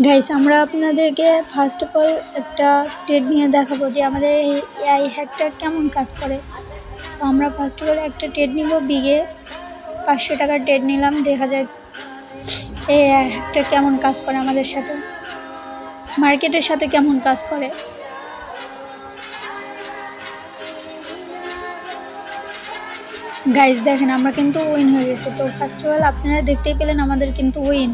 Guys আমরা আপনাদেরকে first of all একটা টেড নিয়ে দেখাবো যে আমাদের এই এআই হ্যাকটা কেমন কাজ করে। তো আমরা ফার্স্ট অফ অল একটা টেড নিব বিগে পাঁচশো টাকার টেড নিলাম দেখা যায় এই হ্যাকটা কেমন কাজ করে আমাদের সাথে? মার্কেটের সাথে কেমন কাজ করে? গাইস দেখেন, আমরা কিন্তু উইন হয়ে গেছি। তো ফার্স্ট অফ অল আপনারা দেখতেই পেলেন আমাদের কিন্তু উইন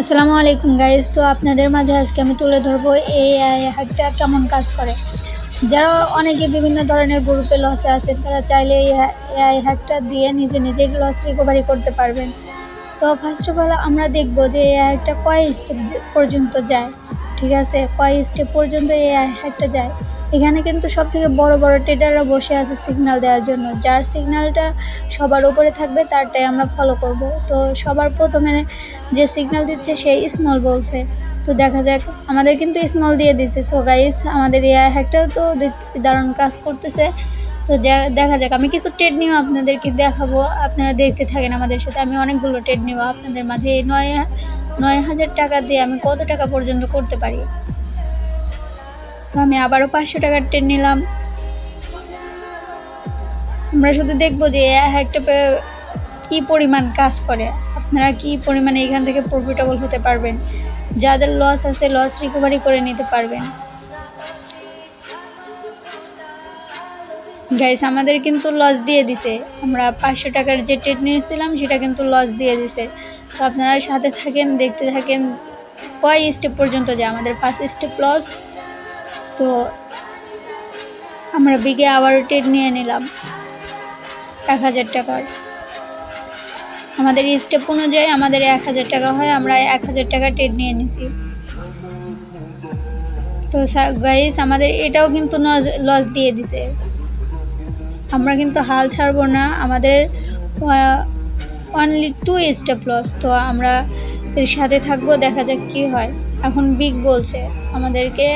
আসসালামু আলাইকুম গাইজ তো আপনাদের মাঝে আজকে আমি তুলে ধরবো এই হ্যাকটা কেমন কাজ করে। যারা অনেকে বিভিন্ন ধরনের গ্রুপে লসে আছেন, তারা চাইলে এই এআই হ্যাকটা দিয়ে নিজে নিজে লস রিকভারি করতে পারবেন। তো ফার্স্ট অফ অল আমরা দেখব যে এই হ্যাকটা কয় স্টেপ পর্যন্ত যায়, ঠিক আছে? কয় স্টেপ পর্যন্ত এই হ্যাকটা যায়? এখানে কিন্তু সব থেকে বড় বড় ট্রেডাররা বসে আছে সিগনাল দেওয়ার জন্য। যার সিগনালটা সবার উপরে থাকবে, তারটাই আমরা ফলো করব। তো সবার প্রথমে যে সিগনাল দিচ্ছে, সেই স্মল বলছে। তো দেখা যাক, আমাদের কিন্তু স্মল দিয়ে দিচ্ছে সো গাইস আমাদের এই হ্যাকটাও তো দেখতেছি, দারুণ কাজ করতেছে। তো দেখা যাক, আমি কিছু ট্রেড নিয়েও আপনাদেরকে দেখাবো। আপনারা দেখতে থাকেন আমাদের সাথে। আমি অনেকগুলো ট্রেড নেব আপনাদের মাঝে। নয় নয় হাজার টাকা দিয়ে আমি কত টাকা পর্যন্ত করতে পারি? তো আমি আবারও পাঁচশো টাকার ট্রেন নিলাম। আমরা শুধু দেখব যে একটা কি পরিমাণ কাজ করে। আপনারা কি পরিমাণে এখান থেকে প্রফিটেবল হতে পারবেন? যাদের লস আছে লস রিকভারি করে নিতে পারবেন। গাইস আমাদের কিন্তু লস দিয়ে দিছে। আমরা পাঁচশো টাকার যে ট্রেড নিয়েছিলাম, সেটা কিন্তু লস দিয়ে দিছে। তো আপনারা সাথে থাকেন, দেখতে থাকেন, কয় স্টেপ পর্যন্ত যায় আমাদের পাঁচ স্টেপ লস তো আমরা বিগে আবারও টেট নিয়ে নিলাম এক হাজার টাকার। আমাদের স্টেপ অনুযায়ী আমাদের এক হাজার টাকা হয়, আমরা এক হাজার টাকা টেট নিয়ে নিছি। তো গাইস আমাদের এটাও কিন্তু লস দিয়ে দিছে। আমরা কিন্তু হাল ছাড়বো না, আমাদের অনলি টু স্টেপ লস তো আমরা এর সাথে থাকব, দেখা যাক কী হয়। এখন বিগ বলছে, আমাদেরকে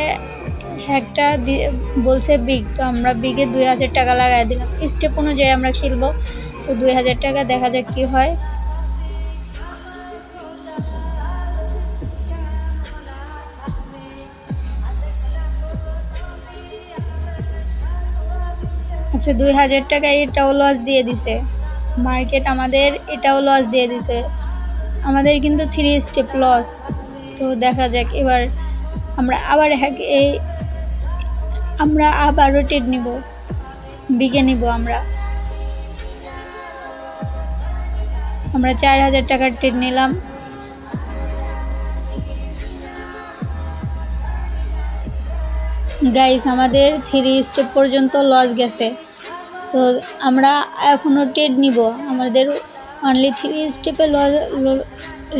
দিয়ে বলছে বিগ, তো আমরা বিগে দুই হাজার টাকা লাগাই দিলাম। স্টেপ অনুযায়ী আমরা খেলব। তো দুই হাজার টাকা দেখা যাক কী হয়। আচ্ছা দুই হাজার টাকা এটাও লস দিয়ে দিছে। মার্কেট আমাদের এটাও লস দিয়ে দিছে। আমাদের কিন্তু থ্রি স্টেপ লস তো দেখা যাক, এবার আমরা আবার হ্যাক এই আমরা আবারও টেড নিব। বিকে নিব আমরা। আমরা চার হাজার টাকার টেড নিলাম। গাইস আমাদের থ্রি স্টেপ পর্যন্ত লস গেছে। তো আমরা এখনও টেড নিব। আমাদের অনলি থ্রি স্টেপে লস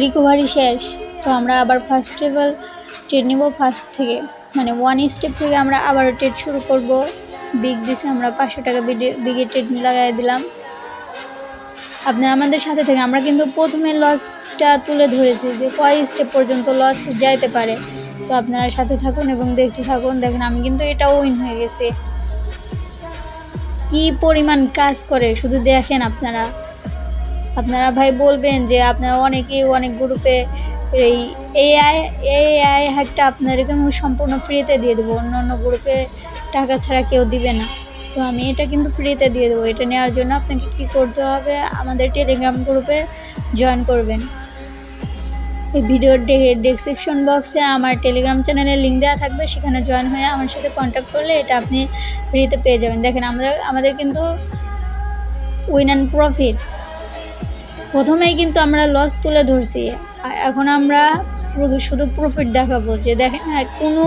রিকভারি শেষ। তো আমরা আবার ফার্স্ট স্টেপে টেড নিব ফার্স্ট থেকে। মানে ওয়ান স্টেপ থেকে আমরা আবারও টেড শুরু করব। বিগ দিছে, আমরা পাঁচশো টাকা বিগে টেড লাগাই দিলাম। আপনারা আমাদের সাথে থেকে, আমরা কিন্তু প্রথমে লসটা তুলে ধরেছি যে কয় স্টেপ পর্যন্ত লস যাইতে পারে। তো আপনারা সাথে থাকুন এবং দেখতে থাকুন। দেখেন, আমি কিন্তু এটা উইন হয়ে গেছি। কি পরিমাণ কাজ করে, শুধু দেখেন আপনারা। আপনারা ভাই বলবেন যে আপনারা অনেকেই অনেক গ্রুপে এই এআই এআই হ্যাকটা আপনাদেরকে আমি সম্পূর্ণ ফ্রিতে দিয়ে দেবো। অন্য অন্য গ্রুপে টাকা ছাড়া কেউ দিবে না। তো আমি এটা কিন্তু ফ্রিতে দিয়ে দেবো। এটা নেওয়ার জন্য আপনাকে কি করতে হবে? আমাদের টেলিগ্রাম গ্রুপে জয়েন করবেন। এই ভিডিওর ডেসক্রিপশন বক্সে আমার টেলিগ্রাম চ্যানেলের লিঙ্ক দেওয়া থাকবে। সেখানে জয়েন হয়ে আমার সাথে কন্ট্যাক্ট করলে এটা আপনি ফ্রিতে পেয়ে যাবেন। দেখেন, আমাদের আমাদের কিন্তু উইন অ্যান্ড প্রফিট প্রথমেই কিন্তু আমরা লস তুলে ধরছি। এখন আমরা শুধু প্রফিট দেখাবো যে দেখেন হ্যাঁ, কোনো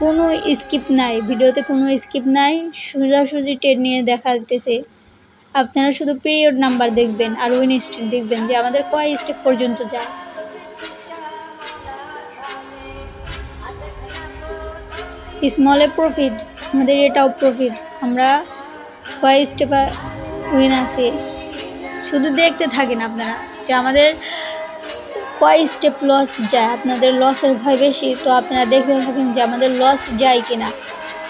কোনো স্কিপ নাই। ভিডিওতে কোনো স্কিপ নাই। সোজাসুজি টেট নিয়ে দেখা দিতেছে আপনারা শুধু পিরিয়ড নাম্বার দেখবেন আর উইন স্টেপ দেখবেন যে আমাদের কয় স্টেপ পর্যন্ত যায়। স্মলে প্রফিট আমাদের এটাও প্রফিট আমরা কয় স্টেপ উইন আছে। শুধু দেখতে থাকেন আপনারা যে আমাদের কয় স্টেপ লস যায়, আপনাদের লসের ভয় বেশি, তো আপনারা দেখতে থাকেন যে আমাদের লস যায় কিনা।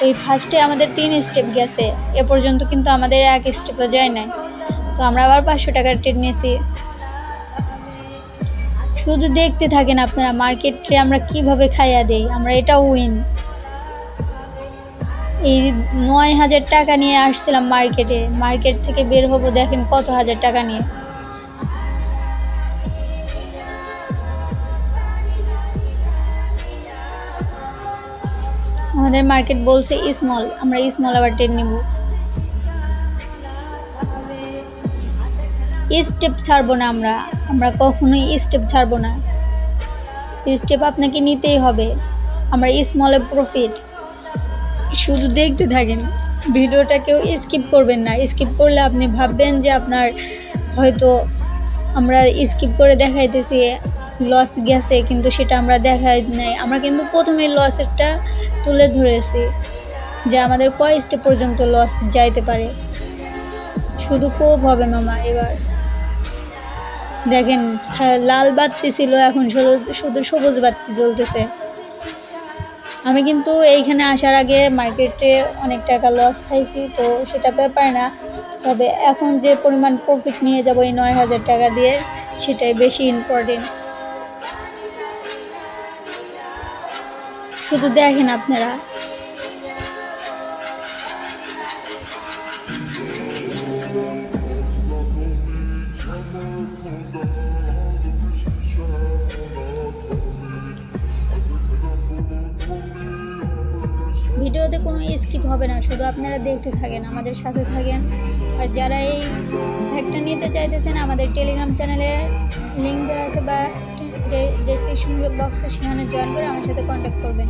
এই ফার্স্টে আমাদের তিন স্টেপ গেছে, এ পর্যন্ত কিন্তু আমাদের এক স্টেপও যায় নাই। তো আমরা আবার পাঁচশো টাকার ট্রেড নিয়েছি। শুধু দেখতে থাকেন আপনারা মার্কেটে আমরা কীভাবে খাইয়া দেই, আমরা এটাও উইন এই নয় হাজার টাকা নিয়ে আসছিলাম মার্কেটে। মার্কেট থেকে বের হব দেখেন কত হাজার টাকা নিয়ে। আমাদের মার্কেট বলছে স্মল আমরা স্মল আবার টেন নিব। স্টেপ ছাড়বো না আমরা আমরা কখনোই স্টেপ ছাড়বো না। স্টেপ আপনাকে নিতেই হবে। আমরা স্মলে প্রফিট শুধু দেখতে থাকেন। ভিডিওটা কেউ স্কিপ করবেন না। স্কিপ করলে আপনি ভাববেন যে আপনার হয়তো আমরা স্কিপ করে দেখাইতেছি লস গেছে কিন্তু সেটা আমরা দেখাই নাই। আমরা কিন্তু প্রথমে লসেরটা তুলে ধরেছি যে আমাদের কয় স্টেপ পর্যন্ত লস যাইতে পারে। শুধু খুব হবে মামা এবার। দেখেন হ্যাঁ, লাল বাতি ছিল এখন শুধু সবুজ বাতি জ্বলতেছে। আমি কিন্তু এইখানে আসার আগে মার্কেটে অনেক টাকা লস খাইছি, তো সেটা ব্যাপার না। তবে এখন যে পরিমাণ প্রফিট নিয়ে যাব এই নয় হাজার টাকা দিয়ে, সেটাই বেশি ইম্পর্টেন্ট শুধু দেখেন আপনারা। ভিডিওতে কোনো স্কিপ হবে না, শুধু আপনারা দেখতে থাকেন, আমাদের সাথে থাকেন। আর যারা এই ফ্যাক্টটা নিতে চাইতেছেন, আমাদের টেলিগ্রাম চ্যানেলে লিঙ্ক দেওয়া আছে বা ডেসক্রিপশন বক্সে সেখানে জয়েন করে আমার সাথে কন্ট্যাক্ট করবেন।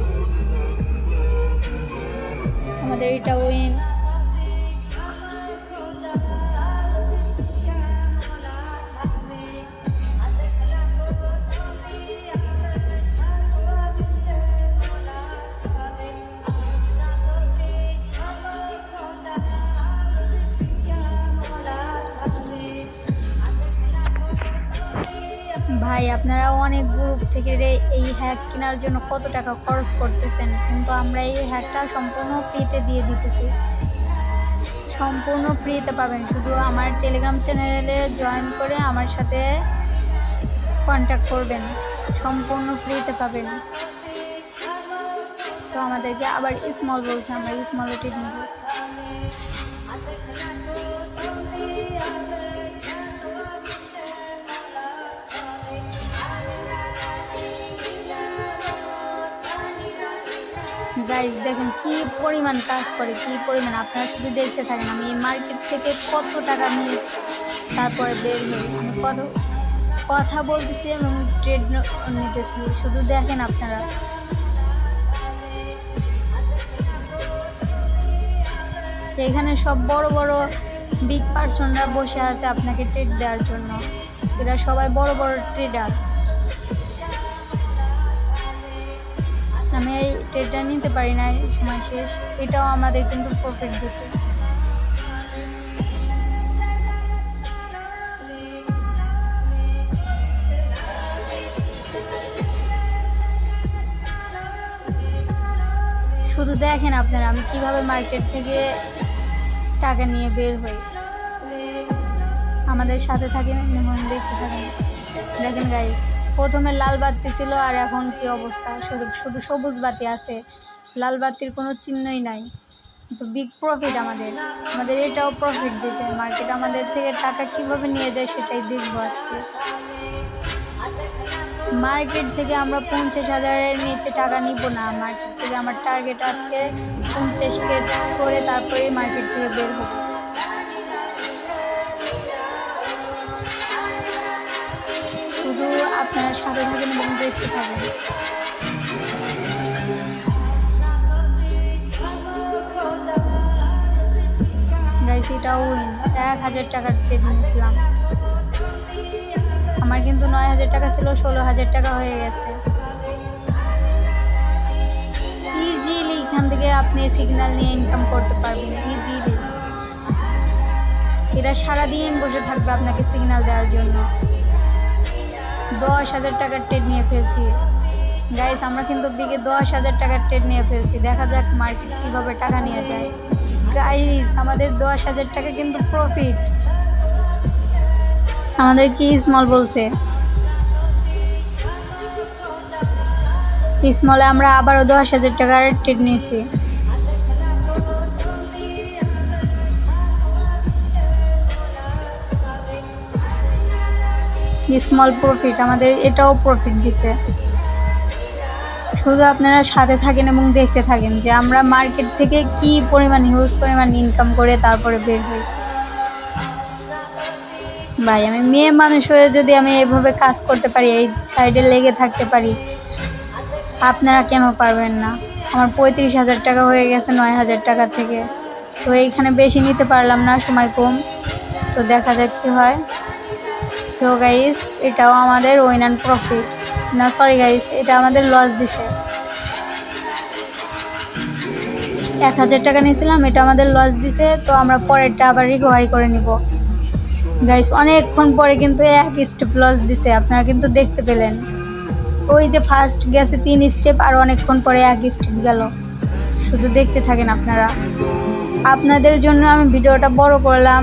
আমাদের এটা উইন ভাই, আপনারা অনেক গ্রুপ থেকে এই হ্যাক কেনার জন্য কত টাকা খরচ করতেছেন, কিন্তু আমরা এই হ্যাকটা সম্পূর্ণ ফ্রিতে দিয়ে দিতেছি। সম্পূর্ণ ফ্রিতে পাবেন। শুধু আমার টেলিগ্রাম চ্যানেলে জয়েন করে আমার সাথে কন্ট্যাক্ট করবেন। সম্পূর্ণ ফ্রিতে পাবেন। তো আমাদেরকে আবার স্মল বলছে, আমরা স্মল নেব গাইজ দেখেন কি পরিমাণ কাজ করে, কি পরিমাণ আপনারা শুধু দেখতে থাকেন। আমি এই মার্কেট থেকে কত টাকা নিয়ে তারপরে বের হই। আমি কত কথা বলতেছি এবং ট্রেড নিতেছি, শুধু দেখেন আপনারা। এখানে সব বড় বড় বিগ পার্সনরা বসে আছে আপনাকে ট্রেড দেওয়ার জন্য। এরা সবাই বড় বড় ট্রেডার আমি এই ট্রেডটা নিতে পারি না সময় শেষ। এটাও আমাদের কিন্তু প্রফিট দিচ্ছে। শুধু দেখেন আপনারা, আমি কীভাবে মার্কেট থেকে টাকা নিয়ে বের হই। আমাদের সাথে থাকেন দেখতে থাকেন। দেখেন গাই প্রথমে লাল বাতি ছিল আর এখন কি অবস্থা? শুধু শুধু সবুজ বাতি আছে। লাল বাতির কোনো চিহ্নই নাই। তো বিগ প্রফিট আমাদের। আমাদের এটাও প্রফিট দিতে। মার্কেট আমাদের থেকে টাকা কীভাবে নিয়ে যায় সেটাই দেখব আজকে। মার্কেট থেকে আমরা পঞ্চাশ হাজারের নিচে টাকা নিব না। মার্কেট থেকে আমার টার্গেট আজকে পঞ্চাশ কে করে তারপরে মার্কেট থেকে বের হব। দেখতে এটাও এক হাজার টাকার নিয়েছিলাম। আমার কিন্তু নয় হাজার টাকা ছিল, ষোলো হাজার টাকা হয়ে গেছে। ইজিলি এখান থেকে আপনি সিগন্যাল নিয়ে ইনকাম করতে পারবেন ইজিলি এরা সারাদিন বসে থাকবে আপনাকে সিগন্যাল দেওয়ার জন্য। দশ হাজার টাকার ট্রেড নিয়ে ফেলছি। গাইস আমরা কিন্তু দিকে দশ হাজার টাকার ট্রেড নিয়ে ফেলছি। দেখা যাক মার্কেট কীভাবে টাকা নিয়ে যায়। গাইস আমাদের দশ হাজার টাকা কিন্তু প্রফিট আমাদের কি স্মল বলছে? স্মলে আমরা আবারও দশ হাজার টাকার ট্রেড নিয়েছি। স্মল প্রফিট আমাদের এটাও প্রফিট দিছে। শুধু আপনারা সাথে থাকেন এবং দেখতে থাকেন যে আমরা মার্কেট থেকে কি পরিমাণ হিউজ পরিমাণ ইনকাম করে তারপরে বের হই। ভাই, আমি মেয়ে মানুষ হয়ে যদি আমি এইভাবে কাজ করতে পারি, এই সাইডে লেগে থাকতে পারি, আপনারা কেন পারবেন না? আমার পঁয়ত্রিশ হাজার টাকা হয়ে গেছে নয় হাজার টাকা থেকে। তো এইখানে বেশি নিতে পারলাম না, সময় কম। তো দেখা যাক কী হয়। সো গাইস এটাও আমাদের ওইন অ্যান্ড প্রফিট না সরি গাইস এটা আমাদের লস দিছে। এক হাজার টাকা নিয়েছিলাম, এটা আমাদের লস দিছে, তো আমরা পরেরটা আবার রিকভারি করে নিব। গাইস অনেকক্ষণ পরে কিন্তু এক স্টেপ লস দিছে, আপনারা কিন্তু দেখতে পেলেন। ওই যে ফার্স্ট গেছে তিন স্টেপ আর অনেকক্ষণ পরে এক স্টেপ গেল। শুধু দেখতে থাকেন আপনারা। আপনাদের জন্য আমি ভিডিওটা বড় করলাম।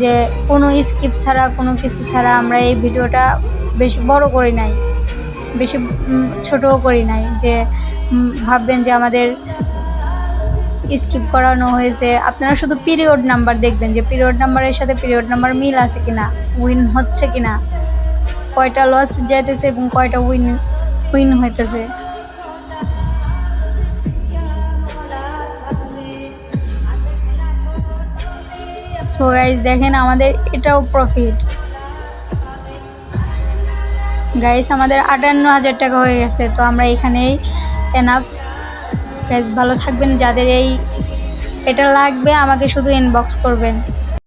যে কোনো স্কিপ ছাড়া, কোনো কিছু ছাড়া আমরা এই ভিডিওটা বেশি বড় করি নাই। বেশি ছোটও করি নাই যে ভাববেন যে আমাদের স্কিপ করানো হয়েছে। আপনারা শুধু পিরিয়ড নাম্বার দেখবেন যে পিরিয়ড নাম্বারের সাথে পিরিয়ড নাম্বার মিল আছে কিনা, উইন হচ্ছে কিনা, কয়টা লস যেতেছে এবং কয়টা উইন উইন হইতেছে। সো গাইজ দেখেন আমাদের এটাও প্রফিট গাইস আমাদের আটান্ন হাজার টাকা হয়ে গেছে, তো আমরা এখানেই এনাফ গাইজ ভালো থাকবেন, যাদের এই এটা লাগবে, আমাকে শুধু ইনবক্স করবেন।